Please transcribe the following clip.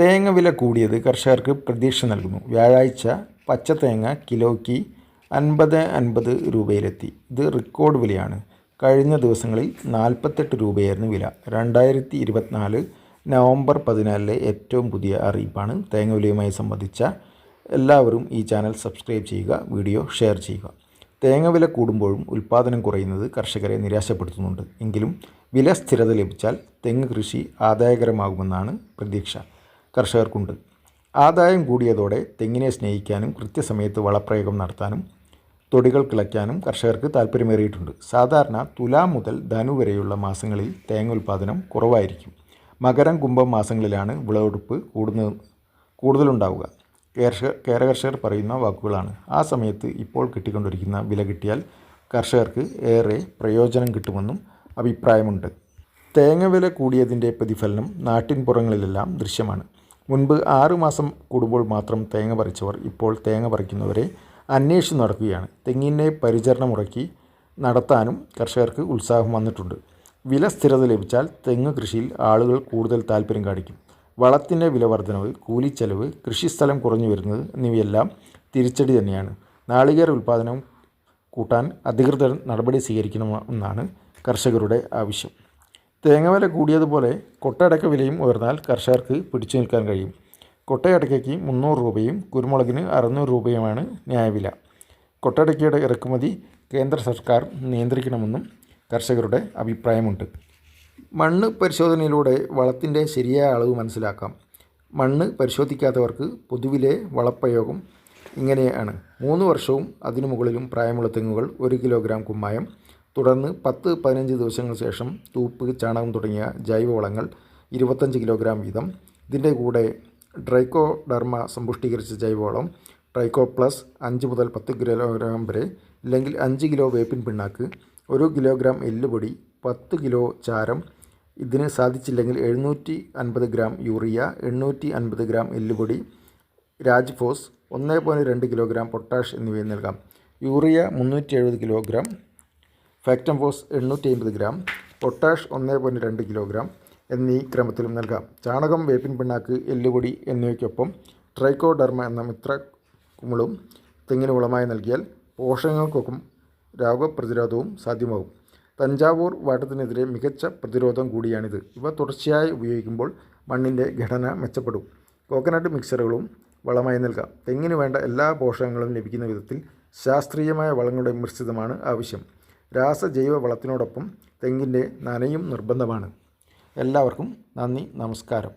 തേങ്ങ വില കൂടിയത് കർഷകർക്ക് പ്രതീക്ഷ നൽകുന്നു. വ്യാഴാഴ്ച പച്ച തേങ്ങ കിലോയ്ക്ക് അൻപത് അൻപത് രൂപയിലെത്തി. ഇത് റെക്കോർഡ് വിലയാണ്. കഴിഞ്ഞ ദിവസങ്ങളിൽ നാൽപ്പത്തെട്ട് രൂപയായിരുന്നു വില. രണ്ടായിരത്തി ഇരുപത്തിനാല് നവംബർ പതിനാലിലെ ഏറ്റവും പുതിയ അറിയിപ്പാണ്. തേങ്ങ വിലയുമായി സംബന്ധിച്ച എല്ലാവരും ഈ ചാനൽ സബ്സ്ക്രൈബ് ചെയ്യുക വീഡിയോ ഷെയർ ചെയ്യുക. തേങ്ങ വില കൂടുമ്പോഴും ഉൽപ്പാദനം കുറയുന്നത് കർഷകരെ നിരാശപ്പെടുത്തുന്നുണ്ട്. എങ്കിലും വില സ്ഥിരത ലഭിച്ചാൽ തെങ്ങ് കൃഷി ആദായകരമാകുമെന്നാണ് പ്രതീക്ഷ. കർഷകർക്കുണ്ട്. ആദായം കൂടിയതോടെ തെങ്ങിനെ സ്നേഹിക്കാനും കൃത്യസമയത്ത് വളപ്രയോഗം നടത്താനും തൊടികൾ കിളയ്ക്കാനും കർഷകർക്ക് താല്പര്യമേറിയിട്ടുണ്ട് സാധാരണ തുലാം മുതൽ ധനു വരെയുള്ള മാസങ്ങളിൽ തേങ്ങ ഉൽപ്പാദനം കുറവായിരിക്കും. മകരം കുംഭം മാസങ്ങളിലാണ് വിളവെടുപ്പ് കൂടുന്ന കൂടുതലുണ്ടാവുക. കർഷക കേരകർഷകർ പറയുന്ന വാക്കുകളാണ്. ആ സമയത്ത് ഇപ്പോൾ കിട്ടിക്കൊണ്ടിരിക്കുന്ന വില കിട്ടിയാൽ കർഷകർക്ക് ഏറെ പ്രയോജനം കിട്ടുമെന്നും അഭിപ്രായമുണ്ട്. തേങ്ങ വില കൂടിയതിന്റെ പ്രതിഫലനം നാട്ടിൻപുറങ്ങളിലെല്ലാം ദൃശ്യമാണ്. മുൻപ് ആറുമാസം കൂടുമ്പോൾ മാത്രം തേങ്ങ പറിച്ചവർ ഇപ്പോൾ തേങ്ങ പറിക്കുന്നവരെ അന്വേഷിച്ച് നടക്കുകയാണ്. തെങ്ങിന്റെ പരിചരണം മുറക്കി നടത്താനും കർഷകർക്ക് ഉത്സാഹം വന്നിട്ടുണ്ട്. വില സ്ഥിരത ലഭിച്ചാൽ തെങ്ങ് കൃഷിയിൽ ആളുകൾ കൂടുതൽ താല്പര്യം കാണിക്കും. വളത്തിന്റെ വില വർധനവ് കൂലിച്ചെലവ് കൃഷിസ്ഥലം കുറഞ്ഞു വരുന്നത് എന്നിവയെല്ലാം തിരിച്ചടി തന്നെയാണ്. നാളികേര ഉൽപ്പാദനം കൂട്ടാൻ അധികൃതർ നടപടി സ്വീകരിക്കണമെന്നാണ് കർഷകരുടെ ആവശ്യം. തേങ്ങ വില കൂടിയതുപോലെ കൊട്ടയടക്ക വിലയും ഉയർന്നാൽ കർഷകർക്ക് പിടിച്ചു നിൽക്കാൻ കഴിയും. കൊട്ടയടക്കയ്ക്ക് മുന്നൂറ് രൂപയും കുരുമുളകിന് അറുന്നൂറ് രൂപയുമാണ് ന്യായവില. കൊട്ടയടക്കയുടെ ഇറക്കുമതി കേന്ദ്ര സർക്കാർ നിയന്ത്രിക്കണമെന്നും കർഷകരുടെ അഭിപ്രായമുണ്ട്. മണ്ണ് പരിശോധനയിലൂടെ വളത്തിന്റെ ശരിയായ അളവ് മനസ്സിലാക്കാം. മണ്ണ് പരിശോധിക്കാത്തവർക്ക് പൊതുവിലെ വളപ്രയോഗം ഇങ്ങനെയാണ്. മൂന്ന് വർഷവും അതിനു മുകളിലും പ്രായമുള്ള തെങ്ങുകൾ ഒരു കിലോഗ്രാം കുമ്മായം തുടർന്ന് പത്ത് പതിനഞ്ച് ദിവസങ്ങൾക്ക് ശേഷം തൂപ്പ് ചാണകം തുടങ്ങിയ ജൈവവളങ്ങൾ ഇരുപത്തഞ്ച് കിലോഗ്രാം വീതം. ഇതിന്റെ കൂടെ ഡ്രൈക്കോഡർമ സമ്പുഷ്ടീകരിച്ച ജൈവവളം ട്രൈക്കോ പ്ലസ് അഞ്ച് മുതൽ പത്ത് കിലോഗ്രാം വരെ അല്ലെങ്കിൽ അഞ്ച് കിലോ വേപ്പിൻ പിണ്ണാക്ക് ഒരു കിലോഗ്രാം എല്ലുപൊടി പത്ത് കിലോ ചാരം ഇതിന് സാധിച്ചില്ലെങ്കിൽ എഴുന്നൂറ്റി അൻപത് ഗ്രാം യൂറിയ എണ്ണൂറ്റി അൻപത് ഗ്രാം എല്ലുപൊടി രാജ്ഫോസ് ഒന്ന് പോയിന്റ് രണ്ട് കിലോഗ്രാം പൊട്ടാഷ് എന്നിവയും നൽകാം. യൂറിയ മുന്നൂറ്റി എഴുപത് കിലോഗ്രാം ഫാക്ടംഫോസ് എണ്ണൂറ്റി അമ്പത് ഗ്രാം പൊട്ടാഷ് ഒന്ന് പോയിന്റ് രണ്ട് കിലോഗ്രാം എന്നീ ക്രമത്തിലും നൽകാം. ചാണകം വേപ്പിൻ പിണ്ണാക്ക് എല്ലുപൊടി എന്നിവയ്ക്കൊപ്പം ട്രൈക്കോഡർമ എന്ന മിത്ര കുമിളും തെങ്ങിന് വളമായി നൽകിയാൽ പോഷകങ്ങൾക്കൊപ്പം രോഗപ്രതിരോധവും സാധ്യമാകും. തഞ്ചാവൂർ വാട്ടത്തിനെതിരെ മികച്ച പ്രതിരോധം കൂടിയാണിത്. ഇവ തുടർച്ചയായി ഉപയോഗിക്കുമ്പോൾ മണ്ണിന്റെ ഘടന മെച്ചപ്പെടും. കോക്കനട്ട് മിക്സറുകളും വളമായി നൽകാം. തെങ്ങിന് വേണ്ട എല്ലാ പോഷകങ്ങളും ലഭിക്കുന്ന വിധത്തിൽ ശാസ്ത്രീയമായ വളങ്ങളുടെ മിശ്രിതമാണ് ആവശ്യം. രാസജൈവ വളത്തിനോടൊപ്പം തെങ്ങിന്റെ നനയും നിർബന്ധമാണ്. എല്ലാവർക്കും നന്ദി നമസ്കാരം.